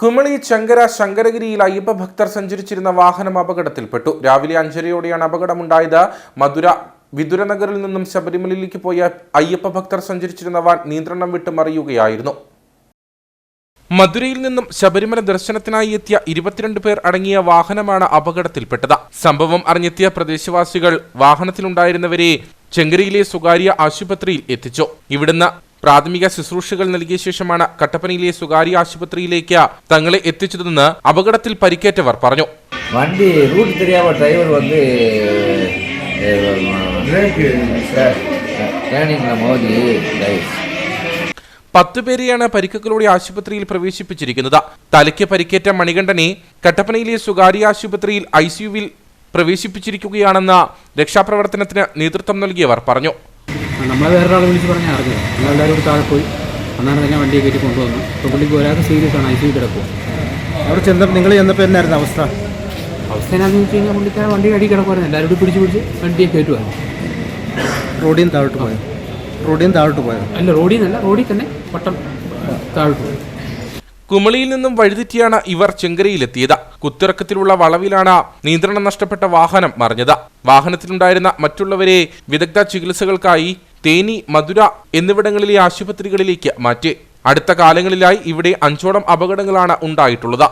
കുമളി ചങ്കര ശങ്കരഗിരിയിൽ അയ്യപ്പ ഭക്തർ സഞ്ചരിച്ചിരുന്ന വാഹനം അപകടത്തിൽപ്പെട്ടു. രാവിലെ അഞ്ചരയോടെയാണ് അപകടമുണ്ടായത്. മധുര വിതുരനഗറിൽ നിന്നും ശബരിമലയിലേക്ക് പോയ അയ്യപ്പ ഭക്തർ സഞ്ചരിച്ചിരുന്ന വാൻ നിയന്ത്രണം വിട്ട് മറിയുകയായിരുന്നു. മധുരയിൽ നിന്നും ശബരിമല ദർശനത്തിനായി എത്തിയ ഇരുപത്തിരണ്ട് പേർ അടങ്ങിയ വാഹനമാണ് അപകടത്തിൽപ്പെട്ടത്. സംഭവം അറിഞ്ഞെത്തിയ പ്രദേശവാസികൾ വാഹനത്തിലുണ്ടായിരുന്നവരെ ചെങ്കരയിലെ സ്വകാര്യ ആശുപത്രിയിൽ എത്തിച്ചു. ഇവിടുന്ന് പ്രാഥമിക ശുശ്രൂഷകൾ നൽകിയ ശേഷമാണ് കട്ടപ്പനയിലെ സ്വകാര്യ ആശുപത്രിയിലേക്ക് തങ്ങളെ എത്തിച്ചതെന്ന് അപകടത്തിൽ പരിക്കേറ്റവർ പറഞ്ഞു. വണ്ടി റൂട്ട് തെരിയാമ ഡ്രൈവർ വന്ന് പത്തു പേരെയാണ് പരിക്കുകളോടെ ആശുപത്രിയിൽ പ്രവേശിപ്പിച്ചിരിക്കുന്നത്. തലയ്ക്ക് പരിക്കേറ്റ മണികണ്ഠനെ കട്ടപ്പനയിലെ സ്വകാര്യ ആശുപത്രിയിൽ ഐസിയുവിൽ പ്രവേശിപ്പിച്ചിരിക്കുകയാണെന്ന് രക്ഷാപ്രവർത്തനത്തിന് നേതൃത്വം നൽകിയവർ പറഞ്ഞു. നമ്മളെ വേറൊരാൾ വിളിച്ച് പറഞ്ഞാൽ അറിഞ്ഞത് നമ്മളെല്ലാവരും കൂടി താഴെ പോയി. അന്നാണ് തന്നെ വണ്ടിയെ കയറ്റി കൊണ്ടുവന്നു. അപ്പോൾ പുള്ളിക്ക് ഒരാൾക്ക് സീരിയസ് ആണ്. ഐ സി കിടക്കുക അവിടെ ചെന്നപ്പോൾ നിങ്ങൾ ചെന്നപ്പോൾ എന്നായിരുന്നു അവസ്ഥ? അവസ്ഥ എന്നാന്ന് വെച്ച് കഴിഞ്ഞാൽ പുള്ളിക്കാരൻ വണ്ടി അടി കിടക്കുമായിരുന്നു എല്ലാവരും കൂടി പിടിച്ച് പിടിച്ച് വണ്ടിയെ കയറ്റുമായിരുന്നു റോഡിൽ നിന്ന് താഴോട്ട് പോയത് റോഡിൽ നിന്ന് താഴോട്ട് പോയത് അല്ല റോഡിൽ നിന്നല്ല റോഡിൽ തന്നെ പട്ടം താഴോട്ട് പോയി. കുമളിയിൽ നിന്നും വഴിതെറ്റിയാണ് ഇവർ ചെങ്കരയിലെത്തിയത്. കുത്തിറക്കത്തിലുള്ള വളവിലാണ് നിയന്ത്രണം നഷ്ടപ്പെട്ട വാഹനം മറിഞ്ഞത്. വാഹനത്തിലുണ്ടായിരുന്ന മറ്റുള്ളവരെ വിദഗ്ധ ചികിത്സകൾക്കായി തേനി മധുര എന്നിവിടങ്ങളിലെ ആശുപത്രികളിലേക്ക് മാറ്റി. അടുത്ത കാലങ്ങളിലായി ഇവിടെ അഞ്ചോളം അപകടങ്ങളാണ് ഉണ്ടായിട്ടുള്ളത്.